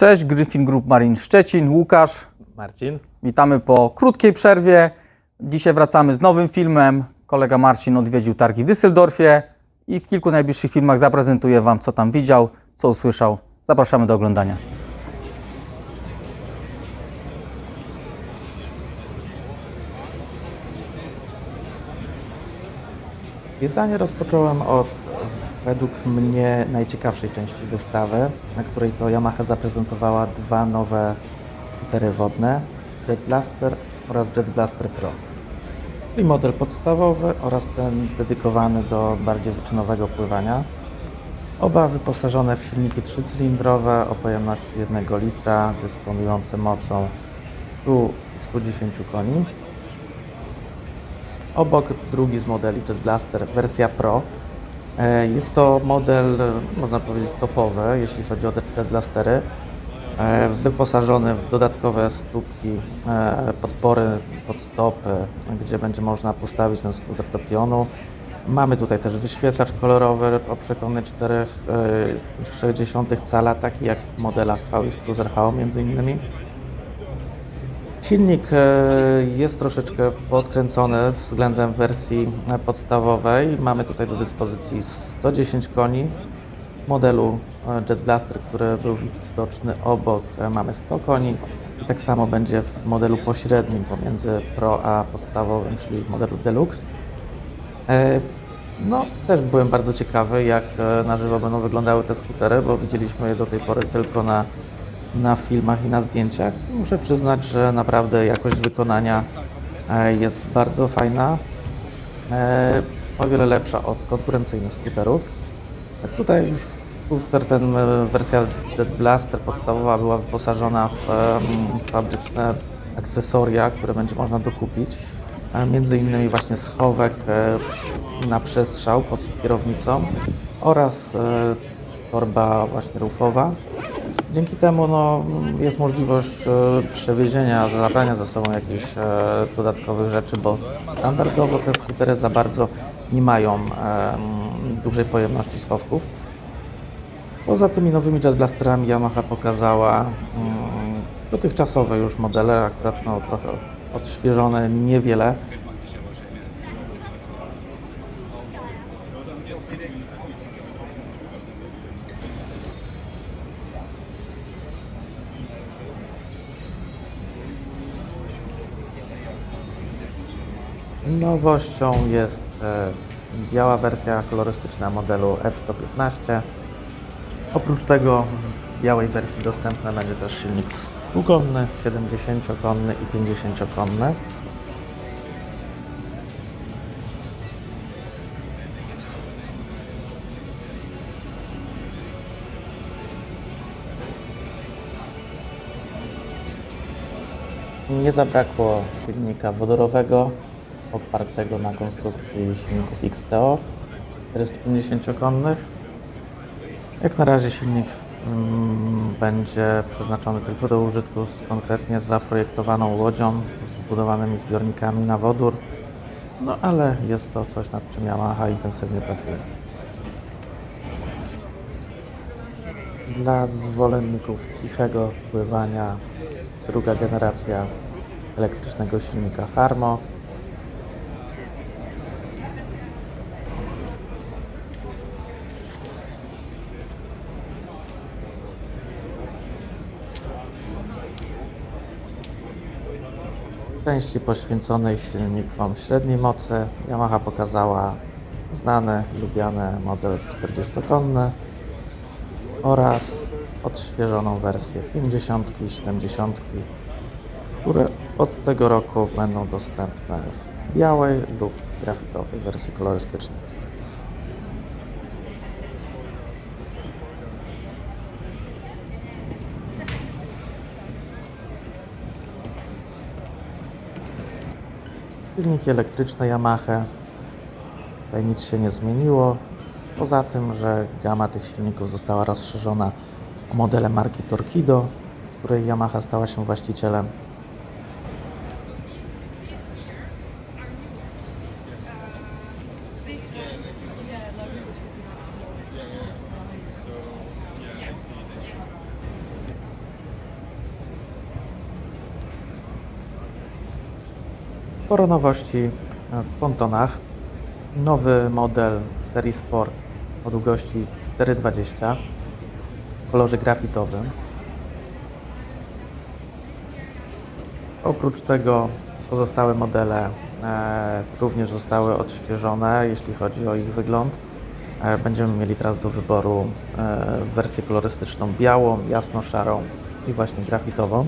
Cześć, Gryfin Group Marin Szczecin, Łukasz. Marcin. Witamy po krótkiej przerwie. Dzisiaj wracamy z nowym filmem. Kolega Marcin odwiedził targi w Düsseldorfie i w kilku najbliższych filmach zaprezentuje Wam, co tam widział, co usłyszał. Zapraszamy do oglądania. Zwiedzanie rozpocząłem od według mnie najciekawszej części wystawy, na której to Yamaha zaprezentowała dwa nowe skutery wodne, Jet Blaster oraz Jet Blaster Pro. Czyli model podstawowy oraz ten dedykowany do bardziej wyczynowego pływania. Oba wyposażone w silniki trzycylindrowe o pojemności 1 litra, dysponujące mocą 110 koni. Obok drugi z modeli Jet Blaster, wersja Pro. E, Jest to model, e, można powiedzieć, topowy, jeśli chodzi o te Blastery. E, Wyposażony w dodatkowe stópki, podpory pod stopy, gdzie będzie można postawić ten skuter do pionu. Mamy tutaj też wyświetlacz kolorowy o przekątnej 4,6 cala, taki jak w modelach VX Cruiser HO między innymi. Silnik e, jest troszeczkę podkręcony względem wersji podstawowej. Mamy tutaj do dyspozycji 110 koni. W modelu e, Jet Blaster, który był widoczny obok, e, mamy 100 koni. I tak samo będzie w modelu pośrednim pomiędzy Pro a podstawowym, czyli w modelu Deluxe. No, też byłem bardzo ciekawy, jak na żywo będą wyglądały te skutery, bo widzieliśmy je do tej pory tylko na na filmach i na zdjęciach. Muszę przyznać, że naprawdę jakość wykonania e, jest bardzo fajna. E, O wiele lepsza od konkurencyjnych skuterów. Tutaj skuter, ten e, wersja Jet Blaster podstawowa była wyposażona w fabryczne akcesoria, które będzie można dokupić. Między innymi właśnie schowek na przestrzał pod kierownicą oraz torba właśnie rufowa. Dzięki temu no, jest możliwość e, przewiezienia, zabrania ze sobą jakichś e, dodatkowych rzeczy, bo standardowo te skutery za bardzo nie mają e, m, dużej pojemności schowków. Poza tymi nowymi Jet Blasterami Yamaha pokazała mm, dotychczasowe już modele, akurat no, trochę odświeżone niewiele. Nowością jest e, biała wersja kolorystyczna modelu F115. Oprócz tego w białej wersji dostępny będzie też silnik 100-konny, 70-konny i 50-konny. Nie zabrakło silnika wodorowego opartego na konstrukcji silników XTO 450-konnych. Jak na razie silnik mm, będzie przeznaczony tylko do użytku z konkretnie zaprojektowaną łodzią z wbudowanymi zbiornikami na wodór, no ale jest to coś, nad czym Yamaha intensywnie pracuje. Dla zwolenników cichego pływania druga generacja elektrycznego silnika Harmo części poświęconej silnikom średniej mocy Yamaha pokazała znany lubiany model 40-konny oraz odświeżoną wersję 50 i 70, które od tego roku będą dostępne w białej lub grafitowej wersji kolorystycznej. Silniki elektryczne Yamaha. Tutaj nic się nie zmieniło. Poza tym, że gama tych silników została rozszerzona o modele marki Torquido, której Yamaha stała się właścicielem. Sporo nowości w pontonach. Nowy model serii Sport o długości 4,20 w kolorze grafitowym. Oprócz tego pozostałe modele e, również zostały odświeżone, jeśli chodzi o ich wygląd. E, będziemy mieli teraz do wyboru e, wersję kolorystyczną białą, jasno-szarą i właśnie grafitową.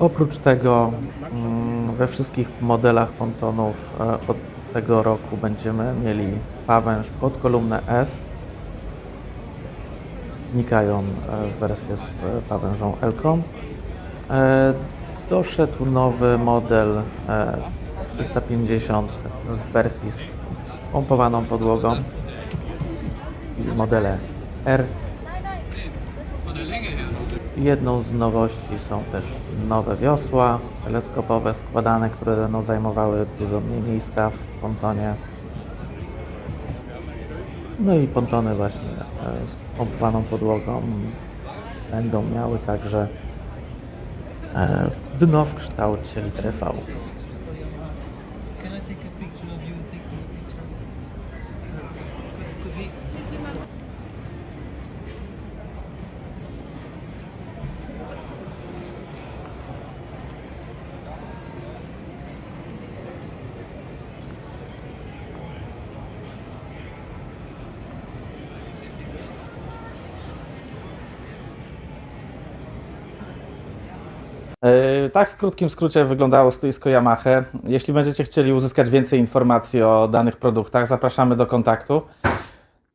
Oprócz tego mm, we wszystkich modelach pontonów e, od tego roku będziemy mieli pawęż pod kolumnę S. Znikają e, wersje z e, pawężą Elką. Doszedł nowy model e, 350 w wersji z pompowaną podłogą modele R. Jedną z nowości są też nowe wiosła teleskopowe składane, które będą zajmowały dużo mniej miejsca w pontonie. No i pontony właśnie e, z pompowaną podłogą będą miały także e, dno w kształcie litery V. Tak w krótkim skrócie wyglądało stoisko Yamaha. Jeśli będziecie chcieli uzyskać więcej informacji o danych produktach, zapraszamy do kontaktu.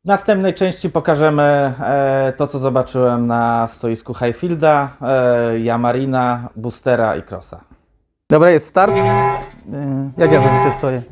W następnej części pokażemy e, to, co zobaczyłem na stoisku Highfielda, e, Yamarina, Boostera i Crossa. Dobra, jest start. Jak ja zazwyczaj stoję.